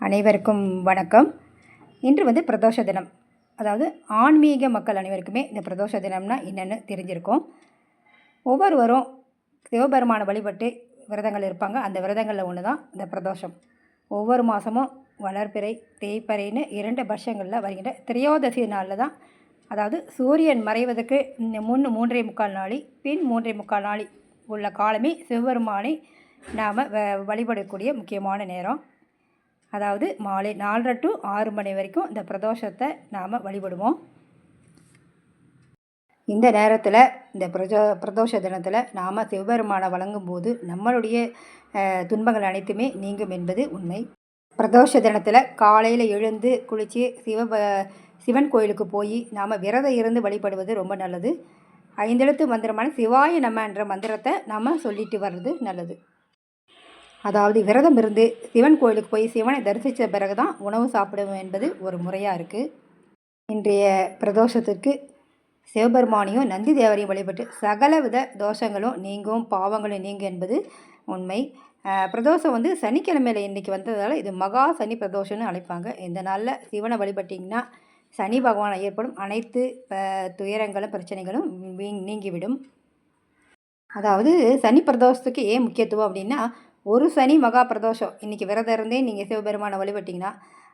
அனைவருக்கும் வணக்கம். இன்று வந்து பிரதோஷ தினம். அதாவது ஆன்மீக மக்கள் அனைவருக்குமே இந்த பிரதோஷ தினம்னா என்னென்னு தெரிஞ்சிருக்கும். ஒவ்வொருவரும் சிவபெருமானை வழிபட்டு விரதங்கள் இருப்பாங்க. அந்த விரதங்களில் ஒன்று தான் இந்த பிரதோஷம். ஒவ்வொரு மாதமும் வளர்பிறை தேய்ப்பறைன்னு இரண்டு வருஷங்களில் வருகின்ற திரையோதசி நாளில் தான் அதாவது சூரியன் மறைவதற்கு இந்த முன் மூன்றே முக்கால் நாளி பின் மூன்றே முக்கால் நாளி உள்ள காலமே சிவபெருமானை நாம் வ வழிபடக்கூடிய முக்கியமான நேரம். அதாவது மாலை நாலரை டு ஆறு மணி வரைக்கும் இந்த பிரதோஷத்தை நாம் வழிபடுவோம். இந்த நேரத்தில் இந்த பிரஜோ பிரதோஷ தினத்தில் நாம் சிவபெருமானை வழங்கும் போது நம்மளுடைய துன்பங்கள் அனைத்துமே நீங்கும் என்பது உண்மை. பிரதோஷ தினத்தில் காலையில் எழுந்து குளித்து சிவ சிவன் கோயிலுக்கு போய் நாம் விரதம் இருந்து வழிபடுவது ரொம்ப நல்லது. ஐந்தெழுத்து மந்திரமான சிவாய நம என்ற மந்திரத்தை நாம் சொல்லிட்டு வர்றது நல்லது. அதாவது விரதம் இருந்து சிவன் கோயிலுக்கு போய் சிவனை தரிசித்த பிறகு தான் உணவு சாப்பிடுவோம் என்பது ஒரு முறையாக இருக்குது இன்றைய பிரதோஷத்திற்கு சிவபெருமானையும் நந்தி தேவரையும் வழிபட்டு சகலவித தோஷங்களும் நீங்கும் பாவங்களும் நீங்கும் என்பது உண்மை. பிரதோஷம் வந்து சனிக்கிழமையில் இன்றைக்கி வந்ததால் இது மகா சனி பிரதோஷம்னு அழைப்பாங்க. இந்த நாளில் சிவனை வழிபட்டிங்கன்னா சனி பகவானை ஏற்படும் அனைத்து துயரங்களும் பிரச்சனைகளும் வீ- நீங்கிவிடும். அதாவது சனி பிரதோஷத்துக்கு ஏன் முக்கியத்துவம் அப்படின்னா ஒரு சனி மகா பிரதோஷம். இன்றைக்கி விரதம் இருந்தே நீங்கள் சிவபெருமானை வழிபட்டிங்கன்னா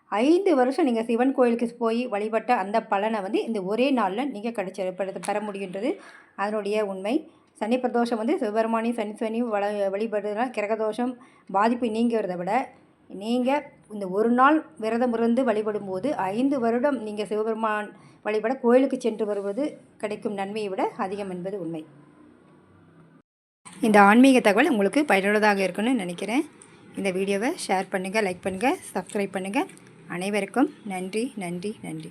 ஐந்து வருஷம் நீங்கள் சிவன் கோயிலுக்கு போய் வழிபட்ட அந்த பலனை வந்து இந்த ஒரே நாளில் நீங்கள் கிடைச்ச பெற- பெற முடியுன்றது அதனுடைய உண்மை. சனி பிரதோஷம் வந்து சிவபெருமானையும் சனி சனி வள வழிபடுறதுனால கிரகதோஷம் பாதிப்பு நீங்கிறத விட நீங்கள் இந்த ஒரு நாள் விரதம் இருந்து வழிபடும் போது ஐந்து வருடம் நீங்கள் சிவபெருமான் வழிபட கோயிலுக்கு சென்று வருவது கிடைக்கும் நன்மையை விட அதிகம் என்பது உண்மை. இந்த ஆன்மீக தகவல் உங்களுக்கு பயனுள்ளதாக இருக்குன்னு நினைக்கிறேன். இந்த வீடியோவை ஷேர் பண்ணுங்கள் லைக் பண்ணுங்கள் சப்ஸ்கிரைப் பண்ணுங்கள் அனைவருக்கும் நன்றி நன்றி நன்றி.